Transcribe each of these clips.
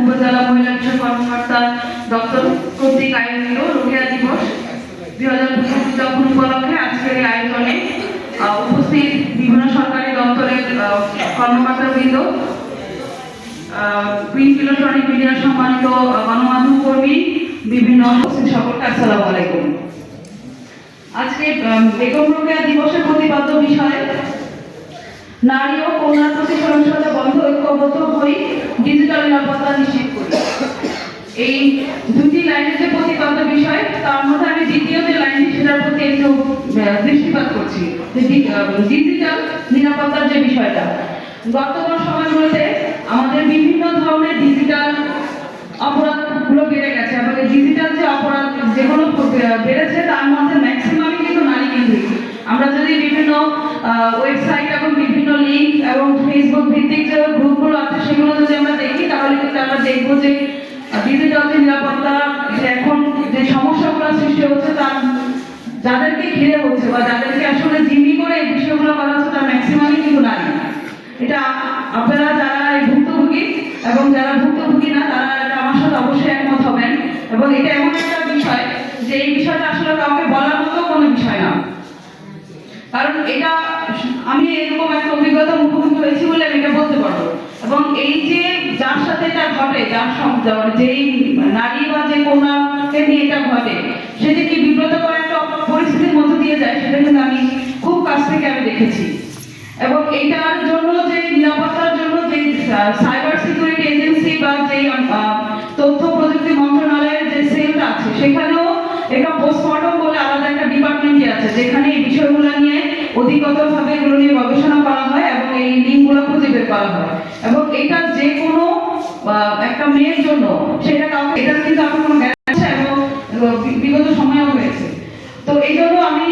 উপজেলা মহিলা বিষয় কর্মকর্তা দপ্তর কর্তৃক আয়োজিত রোকেয়া দিবস। দুই হাজার পঁচিশ উদযাপন উপলক্ষে আজকের এই আয়োজনে উপস্থিত বিভিন্ন সরকারি দপ্তরের কর্মকর্তাবৃন্দ প্রিন্ট ইলেকট্রনিক মিডিয়া সম্মানিত গণমাধ্যম কর্মী, বিভিন্ন সকলকে আসসালামু আলাইকুম। আজকে বেগম রোকেয়া দিবসের প্রতিপাদ্য বিষয় নারী ও কন্যার প্রতি এই দুটি লাইনের যে প্রতিপাদ্য বিষয়, তার মধ্যে আমি দ্বিতীয় যে লাইনটি সেটার প্রতি একটু দৃষ্টিপাত করছি। ডিজিটাল নিরাপত্তার যে বিষয়টা। বর্তমান সময়গুলোতে আমাদের বিভিন্ন ধরনের ডিজিটাল অপরাধগুলো বেড়ে গেছে। এই ডিজিটাল যে অপরাধ যেগুলো বেড়েছে, তার মধ্যে ম্যাক্সিমামই কিন্তু নারী কেন্দ্রিক আমরা যদি বিভিন্ন ওয়েবসাইট এবং বিভিন্ন লিঙ্ক এবং ফেসবুক ভিত্তিক যে গ্রুপগুলো আছে, সেগুলো যদি আমরা দেখি, তাহলে সৃষ্টি হচ্ছে তার যাদেরকে ঘিরে হচ্ছে বা যাদেরকে আসলে জিম্মি করে এই বিষয়গুলো করা হচ্ছে তার ম্যাক্সিমামই কিন্তু নারী। এটা আপনারা যারা এই ভুক্তভোগী এবং যারা ভুক্তভোগী না, তারা এটা আমার সাথে অবশ্যই একমত হবেন। এবং এটা এমন একটা বিষয় যে এই বিষয়টা আসলে কাউকে বলার মতো কোনো বিষয় না। কারণ এটা আমি এরকম একটা অভিজ্ঞতা মুখোমুখি হয়েছি বলে আমি এটা বলতে পারব। এবং এই যে যার সাথে এটা ঘটে, যার সং- যার যেই নারী বা যে কন্যাকে নিয়ে এটা ঘটে। সে যে কি বিব্রতকর একটা পরিস্থিতির মধ্যে দিয়ে যায়, সেটা কিন্তু আমি খুব কাছ থেকে আমি দেখেছি। এবং এইটার জন্য যে নিরাপত্তার জন্য যে সাইবার সিকিউরিটি এজেন্সি বা যে তথ্য প্রযুক্তি মন্ত্রণালয়ের যে সেলটা আছে, সেখানেও এটা পোস্টমর্টম বলে আলাদা একটা ডিপার্টমেন্টই আছে, যেখানে এই বিষয়গুলো নিয়ে অধিকতরভাবে এগুলো নিয়ে গবেষণা করা হয় এবং এই লিঙ্কগুলো খুঁজে বের করা হয়। এবং এটা যে কোনো একটা মেয়ের জন্য, সেটা কাউকে এটা কিন্তু আমার কোনো বিগত সময়েও হয়েছে। তো এই জন্য আমি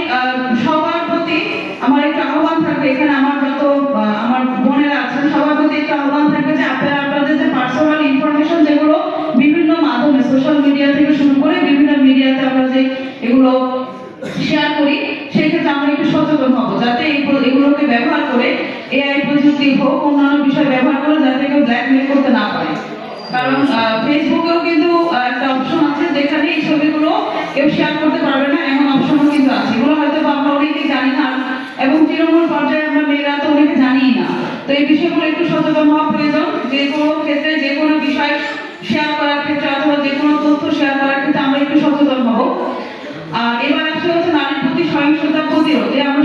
সবার প্রতি আমার একটা আহ্বান থাকবে, এখানে আমার যত আমার বোনেরা আছেন, সবার প্রতি একটা আহ্বান থাকবে যে আপনারা আপনাদের যে পার্সোনাল ইনফরমেশন যেগুলো বিভিন্ন মাধ্যমে সোশ্যাল মিডিয়া থেকে শুরু করে বিভিন্ন মিডিয়াতে আমরা যে এগুলো শেয়ার করি সেই ক্ষেত্রে আমরা একটু সচেতন হব, যাতে এগুলো- এগুলোকে ব্যবহার করে এআই প্রযুক্তি হোক, অন্যান্য বিষয় ব্যবহার করে যাতে কেউ ব্ল্যাকমেল করতে না পারে। কারণ ফেসবুকেও কিন্তু কেউ শেয়ার করতে পারবে না, এমন অপশনও কিন্তু আছে। এগুলো হয়তো আমরা অনেকেই জানি না, এবং তৃণমূল পর্যায়ে আমরা মেয়েরা তো অনেকে জানি না। তো এই বিষয়গুলো একটু সচেতন হওয়া প্রয়োজন, যে কোনো ক্ষেত্রে, যে কোনো বিষয় শেয়ার করার ক্ষেত্রে, অথবা যে কোনো তথ্য শেয়ার করার ক্ষেত্রে আমরা একটু সচেতন হব। আর এবার আসলে হচ্ছে নারীর প্রতি সহিংসতা প্রতিরোধে। আমরা